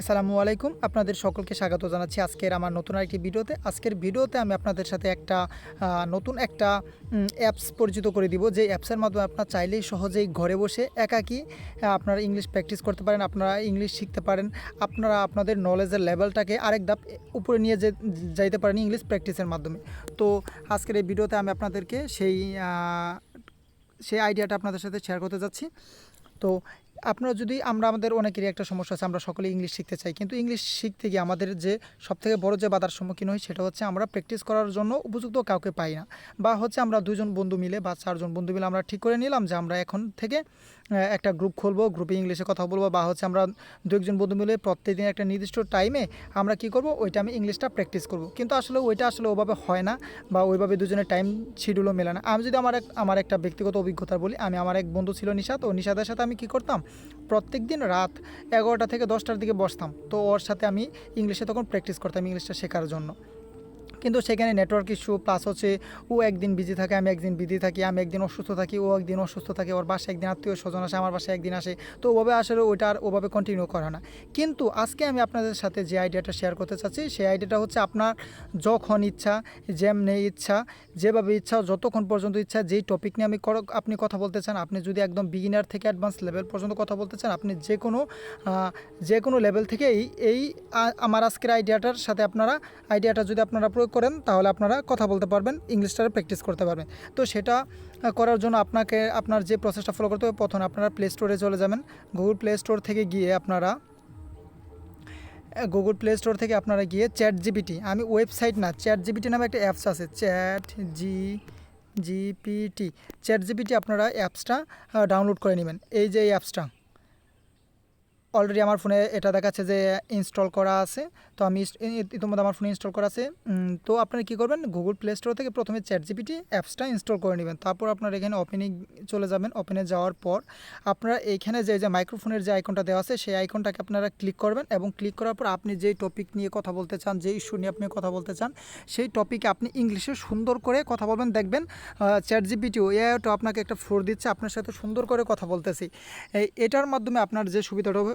আসসালামু আলাইকুম, আপনাদের সকলকে স্বাগত জানাচ্ছি আজকের আমার নতুন আরেকটি ভিডিওতে। আজকের ভিডিওতে আমি আপনাদের সাথে একটা নতুন একটা অ্যাপস পরিচিত করে দিব। যে অ্যাপসের মাধ্যমে আপনার চাইলেই সহজেই ঘরে বসে একাকি আপনারা ইংলিশ প্র্যাকটিস করতে পারেন, আপনারা ইংলিশ শিখতে পারেন, আপনারা আপনাদের নলেজের লেভেলটাকে আরেক ধাপ উপরে নিয়ে যে, যাইতে পারেন ইংলিশ প্র্যাকটিসের মাধ্যমে। তো আজকের এই ভিডিওতে আমি আপনাদেরকে সেই সেই আইডিয়াটা আপনাদের সাথে শেয়ার করতে যাচ্ছি। তো আপনারা যদি, আমরা আমাদের অনেকেরই একটা সমস্যা আছে, আমরা সকলে ইংলিশ শিখতে চাই, কিন্তু ইংলিশ শিখতে গিয়ে আমাদের যে সবথেকে বড় যে বাধার সম্মুখীন হই সেটা হচ্ছে আমরা প্র্যাকটিস করার জন্য উপযুক্ত কাউকে পাই না। বা হচ্ছে আমরা দুজন বন্ধু মিলে বা চারজন বন্ধু মিলে আমরা ঠিক করে নিলাম যে আমরা এখন থেকে একটা গ্রুপ খুলবো গ্রুপে ইংলিশে কথা বলব বা হচ্ছে আমরা দু একজন বন্ধু মিলে প্রত্যেকদিন একটা নির্দিষ্ট টাইমে আমরা কি করব ওইটা আমি ইংলিশটা প্র্যাকটিস করব। কিন্তু আসলে ওইটা আসলে ওভাবে হয় না বা ওইভাবে দুজনের টাইম শিডিউলও মেলে না। আমি যদি আমার এক, আমার একটা ব্যক্তিগত অভিজ্ঞতা বলি, আমি, আমার এক বন্ধু ছিল নিশাত, ও নিশাতের সাথে আমি কি করতাম প্রত্যেক দিন রাত এগারোটা থেকে দশটার দিকে বসতাম। তো ওর সাথে আমি ইংলিশে তখন প্র্যাকটিস করতাম ইংলিশটা শেখার জন্য। কিন্তু সেখানে নেটওয়ার্ক ইস্যু প্লাস হচ্ছে ও একদিন বিজি থাকে, আমি একদিন বিজি থাকি, আমি একদিন অসুস্থ থাকি, ও একদিন অসুস্থ থাকে, ওর বাসায় একদিন আত্মীয় স্বজন আসে, আমার বাসায় একদিন আসে। তো ওভাবে আসলে ওইটা আর ওভাবে কন্টিনিউ করা না। কিন্তু আজকে আমি আপনাদের সাথে যে আইডিয়াটা শেয়ার করতে চাচ্ছি, সেই আইডিয়াটা হচ্ছে আপনার যখন ইচ্ছা, যেমনি ইচ্ছা, যেভাবে ইচ্ছা, যতক্ষণ পর্যন্ত ইচ্ছা, যেই টপিক নিয়ে আমি আপনি কথা বলতে চান, আপনি যদি একদম বিগিনার থেকে অ্যাডভান্স লেভেল পর্যন্ত কথা বলতে চান, আপনি যে কোনো যে কোনো লেভেল থেকে এই এই আমার আজকের আইডিয়াটার সাথে আপনারা আইডিয়াটা যদি আপনারা প্রয়োগ করেন, তাহলে আপনারা কথা বলতে পারবেন ইংলিশটা প্র্যাকটিস করতে পারবেন। তো সেটা করার জন্য আপনাকে, আপনার যে প্রসেসটা ফলো করতে হবে, প্রথমে আপনারা প্লে স্টোরে চলে যাবেন। গুগল প্লে স্টোর থেকে গিয়ে আপনারা গুগল প্লে স্টোর থেকে আপনারা গিয়ে চ্যাট জিপিটি আমি ওয়েবসাইট না চ্যাট জিপিটি নামে একটা অ্যাপস আছে chat G GPT chat GPT আপনারা অ্যাপসটা ডাউনলোড করে নেবেন। এই যে এই অ্যাপসটা অলরেডি আমার ফোনে এটা দেখাচ্ছে যে ইনস্টল করা আছে। তো আমি ইতিমধ্যে আমার ফোনে ইনস্টল করা আছে। তো আপনারা কী করবেন? গুগল প্লে স্টোর থেকে প্রথমে চ্যাট জিপিটি অ্যাপসটা ইনস্টল করে নেবেন। তারপর আপনারা এখানে ওপেনে চলে যাবেন। ওপেনে যাওয়ার পর আপনারা এইখানে যে যে মাইক্রোফোনের যে আইকনটা দেওয়া আছে, সেই আইকনটাকে আপনারা ক্লিক করবেন এবং ক্লিক করার পর আপনি যেই টপিক নিয়ে কথা বলতে চান যে ইস্যু নিয়ে আপনি কথা বলতে চান, সেই টপিকে আপনি ইংলিশে সুন্দর করে কথা বলবেন। দেখবেন চ্যাট জিপিটিও এআইটা আপনাকে একটা ফ্লোর দিচ্ছে। আপনার সাথে সুন্দর করে কথা বলতেছি। এটার মাধ্যমে আপনার যে সুবিধাটা হবে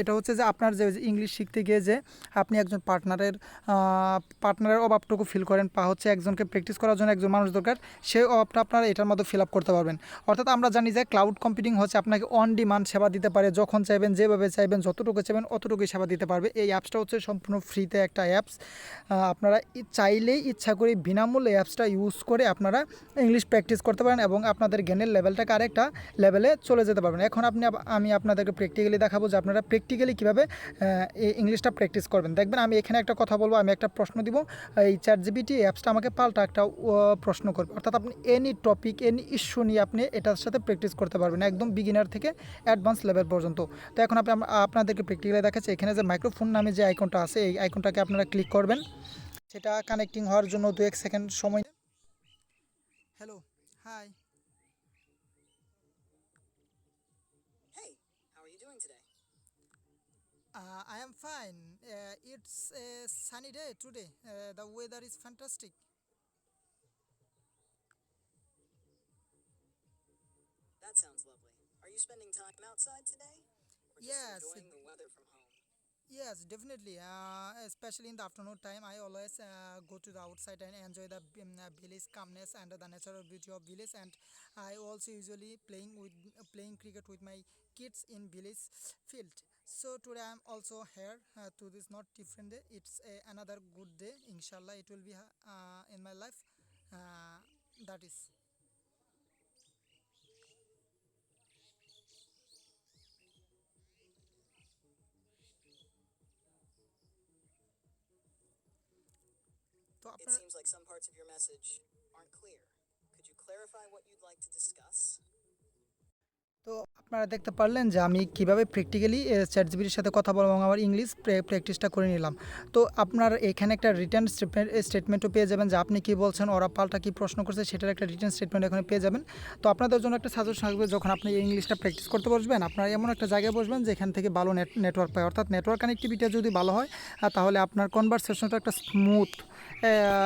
এটা হচ্ছে যে আপনার যে ইংলিশ শিখতে গিয়ে যে আপনি একজন পার্টনারের পার্টনারের অভাবটুকু ফিল করেন বা হচ্ছে একজনকে প্র্যাকটিস করার জন্য একজন মানুষ দরকার, সেই অভাবটা আপনারা এটার মধ্যে ফিল আপ করতে পারবেন। অর্থাৎ আমরা জানি যে ক্লাউড কম্পিউটিং হচ্ছে আপনাকে অন ডিমান্ড সেবা দিতে পারে, যখন চাইবেন, যেভাবে চাইবেন, যতটুকু চাইবেন, অতটুকুই সেবা দিতে পারবে। এই অ্যাপসটা হচ্ছে সম্পূর্ণ ফ্রিতে একটা অ্যাপস আপনারা চাইলেই ইচ্ছা করে বিনামূল্যে অ্যাপসটা ইউজ করে আপনারা ইংলিশ প্র্যাকটিস করতে পারেন এবং আপনাদের জ্ঞানের লেভেলটাকে আরেকটা লেভেলে চলে যেতে পারবেন। এখন আপনি আমি আপনাদেরকে প্র্যাকটিক্যালি দেখাবো যে আপনারা প্র্যাকটিক্যালি কীভাবে এই ইংলিশটা প্র্যাকটিস করবেন। দেখবেন আমি এখানে একটা কথা বলব, আমি একটা প্রশ্ন দিব, এই চ্যাট জিবিটি অ্যাপসটা আমাকে পাল্টা একটা প্রশ্ন করবে। অর্থাৎ আপনি এনি টপিক এনি ইস্যু নিয়ে আপনি এটার সাথে প্র্যাকটিস করতে পারবেন, একদম বিগিনার থেকে অ্যাডভান্স লেভেল পর্যন্ত। তো এখন আপনি আপনাদেরকে প্র্যাকটিক্যালি দেখাচ্ছি, এখানে যে মাইক্রোফোন নামে যে আইকনটা আছে, এই আইকনটাকে আপনারা ক্লিক করবেন। সেটা কানেক্টিং হওয়ার জন্য দু এক সেকেন্ড সময় hello hi Uh, I am fine. Uh, it's a sunny day today. Uh, the weather is fantastic. That sounds lovely. Are you spending time outside today? Or just Yes, enjoying the weather from home? Yes, definitely. Uh, especially in the afternoon time, I always uh, go to the outside and enjoy the um, uh, village calmness and the natural beauty of village. And I also usually playing with playing cricket with my kids in village field so today i'm also here uh, to this not different day it's a, another good day inshallah it will be uh, in my life uh, that is It seems like some parts of your message aren't clear. Could you clarify what you'd like to discuss? তো আপনারা দেখতে পারলেন যে আমি কীভাবে practically chat জিবির সাথে কথা বলব এবং আমার ইংলিশ প্র্যাকটিসটা করে নিলাম। তো আপনার এখানে একটা রিটার্ন স্টেটমেন্ট স্টেটমেন্টও পেয়ে যাবেন যে আপনি কি বলছেন, ওরা পাল্টা কি প্রশ্ন করছে সেটার একটা রিটার্ন স্টেটমেন্ট এখানে পেয়ে যাবেন। তো আপনাদের জন্য একটা সাজেশন থাকবে, যখন আপনি ইংলিশটা প্র্যাকটিস করতে বসবেন, আপনারা এমন একটা জায়গায় বসবেন যেখান থেকে ভালো নেট নেটওয়ার্ক পায়। অর্থাৎ নেটওয়ার্ক কানেক্টিভিটি যদি ভালো হয় তাহলে আপনার কনভারসেশনটা একটা স্মুথ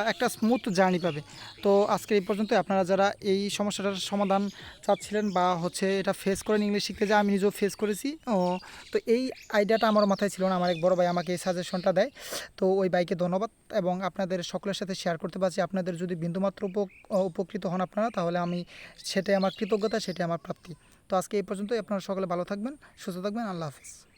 একটা স্মুথ জার্নি পাবে। তো আজকে এই পর্যন্ত আপনারা যারা এই সমস্যাটার সমাধান চাচ্ছিলেন বা হচ্ছে এটা ফেস করেন ইংলিশ শিখতে, যা আমি নিজেও ফেস করেছি, ও, তো এই আইডিয়াটা আমার মাথায় ছিল না। আমার এক বড় ভাই আমাকে এই সাজেশনটা দেয়। তো ওই বাইকে ধন্যবাদ এবং আপনাদের সকলের সাথে শেয়ার করতে পারছি। আপনাদের যদি বিন্দুমাত্র উপ- উপকৃত হন আপনারা, তাহলে আমি সেটাই আমার কৃতজ্ঞতা, সেটাই আমার প্রাপ্তি। তো আজকে এই পর্যন্তই। আপনারা সকলে ভালো থাকবেন, সুস্থ থাকবেন। আল্লাহ হাফিজ।